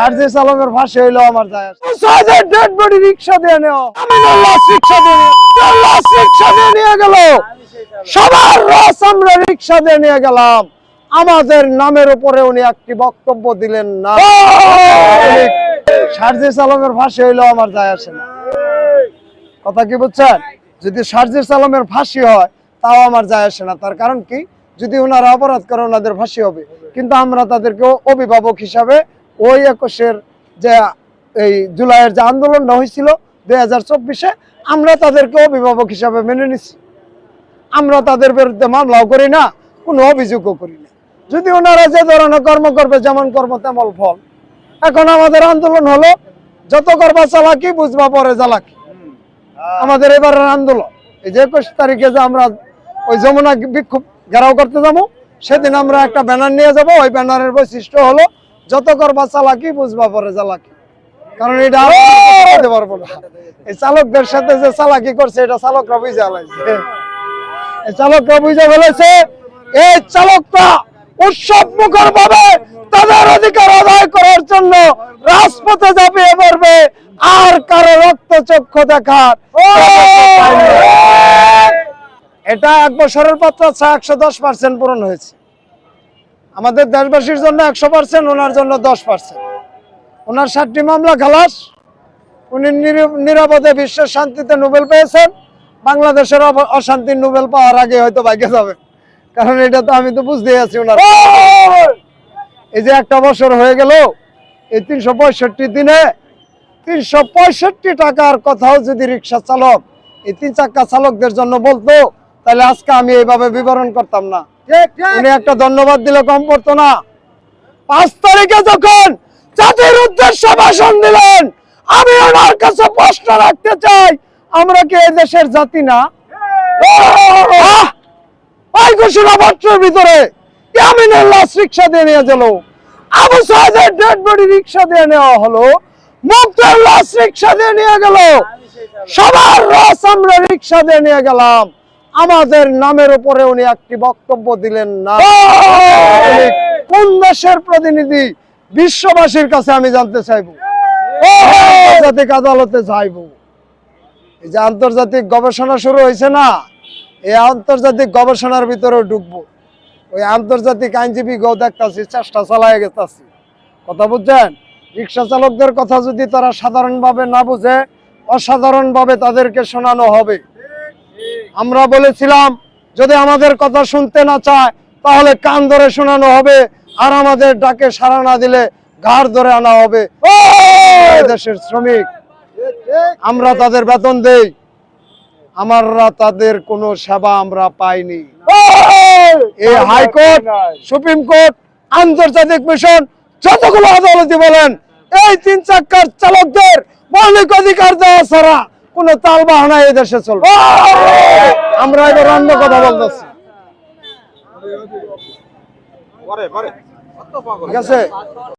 আলমের ফাঁসি হইল আমার যায় সাজের ডেড বডি রিক্সা দিয়ে নেও। আমি লাশ রিক্সা দিয়ে লাশ রিক্সা দিয়ে নিয়ে গেল। সবার রস আমরা রিক্সা দিয়ে নিয়ে গেলাম। আমাদের নামের উপরে উনি একটি বক্তব্য দিলেন না। সার্জিস আলমের ফাঁসি হইল আমার যায় আসে না। কথা কি বুঝছেন? যদি সার্জিস আলমের ফাঁসি হয় তাও আমার যায় আসে না। তার কারণ কি? যদি ওনারা অপরাধ করে ওনাদের ফাঁসি হবে। কিন্তু আমরা তাদেরকে অভিভাবক হিসাবে ওই একুশের যে, এই জুলাইয়ের যে আন্দোলনটা হয়েছিল দুই হাজার চব্বিশে, আমরা তাদেরকে অভিভাবক হিসাবে মেনে নিছি। আমরা তাদের বিরুদ্ধে মামলাও করি না, কোনো অভিযোগও করি না। যদি ওনারা যে ধরনের কর্ম করবে, যেমন কর্ম তেমন ফল। এখন আমাদের আন্দোলন হলো, যত করবা চালাকি, বুঝবা পরে জ্বালাকি আমাদের এবারের আন্দোলন, এই যে একুশ তারিখে যে আমরা ওই যমুনা বিক্ষোভ ঘেরাও করতে যাব, সেদিন আমরা একটা ব্যানার নিয়ে যাব, ওই ব্যানারের বৈশিষ্ট্য হলো যত করবা চালাকি বুঝবা পরে জ্বালাকি। কারণ এটা করতে পারব না। এই চালকদের সাথে যে চালাকি করছে এটা চালকরা বুঝে আলাইছে। এই চালকরা বুঝে ফেলেছে এই চালকরা উৎসব মুখর ভাবে তাদের অধিকার আদায় করার জন্য রাজপথে ঝাঁপিয়ে পড়বে। আর কারও রক্ত চক্ষু দেখার এটা এক বছরের পত্র একশো দশ পার্সেন্ট পূরণ হয়েছে। আমাদের দেশবাসীর জন্য একশো পার্সেন্ট, ওনার জন্য দশ পার্সেন্ট। ওনার ষাটটি মামলা, খালাস। উনি নির- নিরাপদে বিশ্বের শান্তিতে নোবেল পেয়েছেন। বাংলাদেশের অশান্তির নোবেল পাওয়ার আগে হয়তো ভাগ্যে যাবে। কারণ এটা তো আমি তো বুঝতেই আছি ওনার। এই যে একটা বছর হয়ে গেল, এই তিনশো পঁয়ষট্টি দিনে তিনশো পঁয়ষট্টি টাকার কথাও যদি রিক্সা চালক, এই তিন চাক্কা চালকদের জন্য বলতো তাহলে আজকে আমি এইভাবে বিবরণ করতাম না। উনি একটা ধন্যবাদ দিলে কম পড়তো না। পাঁচ তারিখে যখন জাতির উদ্দেশ্যে ভাষণ দিলেন আমি ওনার কাছে প্রশ্ন রাখতে চাই আমরা কি এই দেশের জাতি না! ওই ঘোষণাপত্রের ভিতরে ইয়ামিনের লাশ রিক্সা দিয়ে নিয়ে গেল। আবু সাহেদের ডেড বডি রিক্সা দিয়ে নেওয়া হলো। মুক্তের লাশ রিক্সা দিয়ে নিয়ে গেল। সবার রস আমরা রিক্সা দিয়ে নিয়ে গেলাম। আমাদের নামের উপরে উনি একটি বক্তব্য দিলেন না। কোন দেশের প্রতিনিধি বিশ্ববাসীর কাছে আমি জানতে চাইব? আন্তর্জাতিক আদালতে চাইব এই যে আন্তর্জাতিক গবেষণা শুরু হয়েছে না এই আন্তর্জাতিক গবেষণার ভিতরে ঢুকবো। ওই আন্তর্জাতিক আইনজীবী গো দেখতাছি চেষ্টা চালায় গেতাছি। কথা বুঝছেন? রিক্সা চালকদের কথা যদি তারা সাধারণভাবে না বুঝে অসাধারণভাবে তাদেরকে শোনানো হবে। আমরা বলেছিলাম যদি আমাদের কথা শুনতে না চায় তাহলে কান ধরে শোনানো হবে আর আমাদের ডাকে সাড়া না দিলে ঘাড় ধরে আনা হবে। দেশের শ্রমিক আমরা তাদের বেতন দেই আমরা তাদের কোনো সেবা আমরা পাইনি। এই হাইকোর্ট সুপ্রিম কোর্ট আন্তর্জাতিক মিশন যতগুলো আদালতি বলেন এই তিন চাক্কার চালকদের মৌলিক অধিকার দেওয়া ছাড়া কোনো তাল বাহানা এই দেশে চলবে আমরা এবার অন্য কথা বলতেছি। ঠিক আছে?